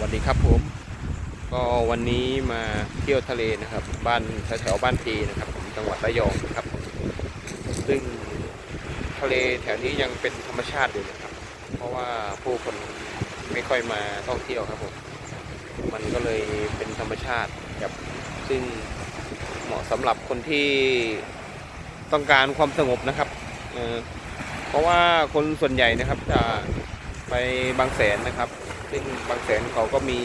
วัสดีครับผม ก็วันนี้มาเที่ยวทะเลนะครับ บ้านแถวๆบ้านพีนะครับผมจังหวัดระยองนะครับ ซึ่งทะเลแถวนี้ยังเป็นธรรมชาติอยู่นะครับ เพราะว่าผู้คนไม่ค่อยมาท่องเที่ยวครับผมมันก็เลยเป็นธรรมชาติครับซึ่งเหมาะสำหรับคนที่ต้องการความสงบนะครับเพราะว่าคนส่วนใหญ่นะครับจะไปบางแสนนะครับ ซึ่งบางแสนเขาก็มี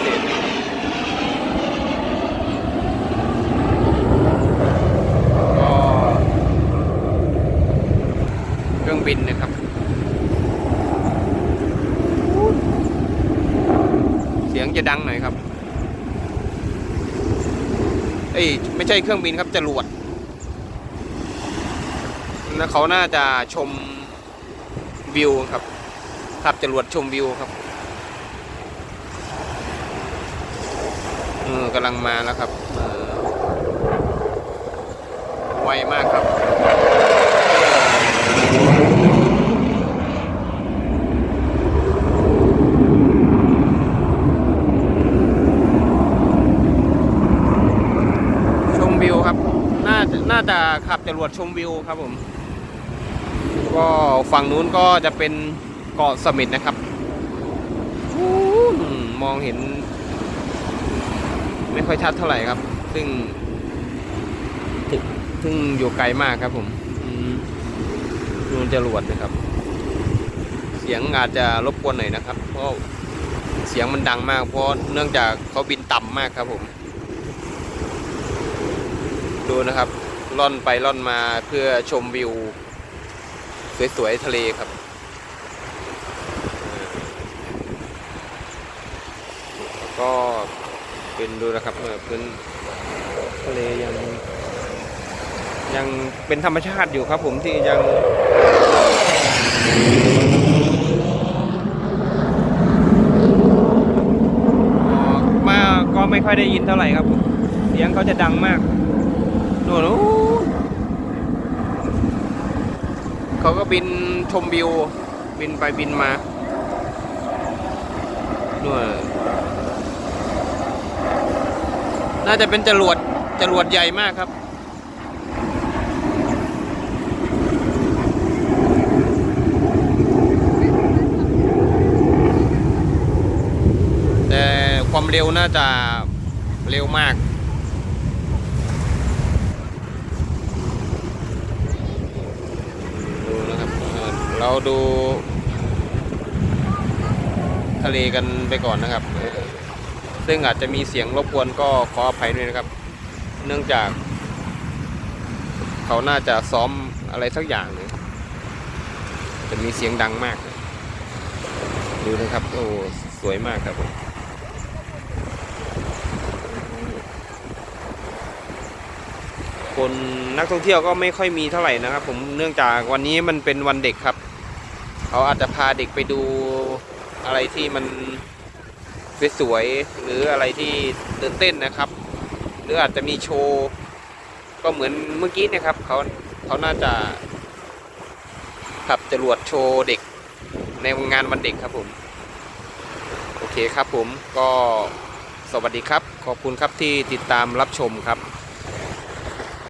เศษก็เครื่องบินนะครับ เสียงจะดังหน่อยครับ เอ้ยไม่ใช่เครื่องบินครับจรวดนะเขาน่าจะชม วิวครับขับจรวดชมวิวครับเออกำลังมาแล้วครับออไวมากครับชมวิวครับ น่าจะน่าจะขับจรวดชมวิวครับผม ก็ฝั่งนู้นก็จะเป็นเกาะเสม็ดนะครับอู้หูมองเห็น ไม่ค่อยชัดเท่าไหร่ครับ ซึ่งถึงซึ่งอยู่ไกลมากครับผมอืมนู่นจรวดนะครับ เสียงอาจจะรบกวนหน่อยนะครับ เพราะเสียงมันดังมาก เพราะเนื่องจากเขาบินต่ำมากครับผม ดูนะครับล่อนไปล่อนมาเพื่อชมวิว สวยๆ ทะเลครับก็เป็นดูนะครับเออพื้นทะเลยัง ยังเป็นธรรมชาติอยู่ครับผมที่ยังมาก็ไม่ค่อยได้ยินเท่าไหร่ครับ เสียงเขาจะดังมากโน่นโอ้ เขาก็บินชมวิว บินไปบินมานู่นน่าจะเป็นจรวดจรวดใหญ่มากครับแต่ความเร็วน่าจะเร็วมาก ดูนะครับ เราดู ทะเลกันไปก่อนนะครับ ซึ่งอาจจะมีเสียงรบกวนก็ขออภัยด้วยนะครับ เนื่องจาก เขาน่าจะซ้อมอะไรสักอย่างหนึ่งจะมีเสียงดังมาก ดูนะครับ โอ้สวยมากครับผมคนนักท่องเที่ยวก็ไม่ค่อยมีเท่าไหร่นะครับ ผมเนื่องจากวันนี้มันเป็นวันเด็กครับ เขาอาจจะพาเด็กไปดูอะไรที่มันสวยๆหรืออะไรที่ตื่นเต้นนะครับ หรืออาจจะมีโชว์ ก็เหมือนเมื่อกี้นะครับเขาเขาน่าจะขับจรวดโชว์เด็กในงานวันเด็กครับผม โอเคครับผมก็สวัสดีครับ ขอบคุณครับที่ติดตามรับชมครับ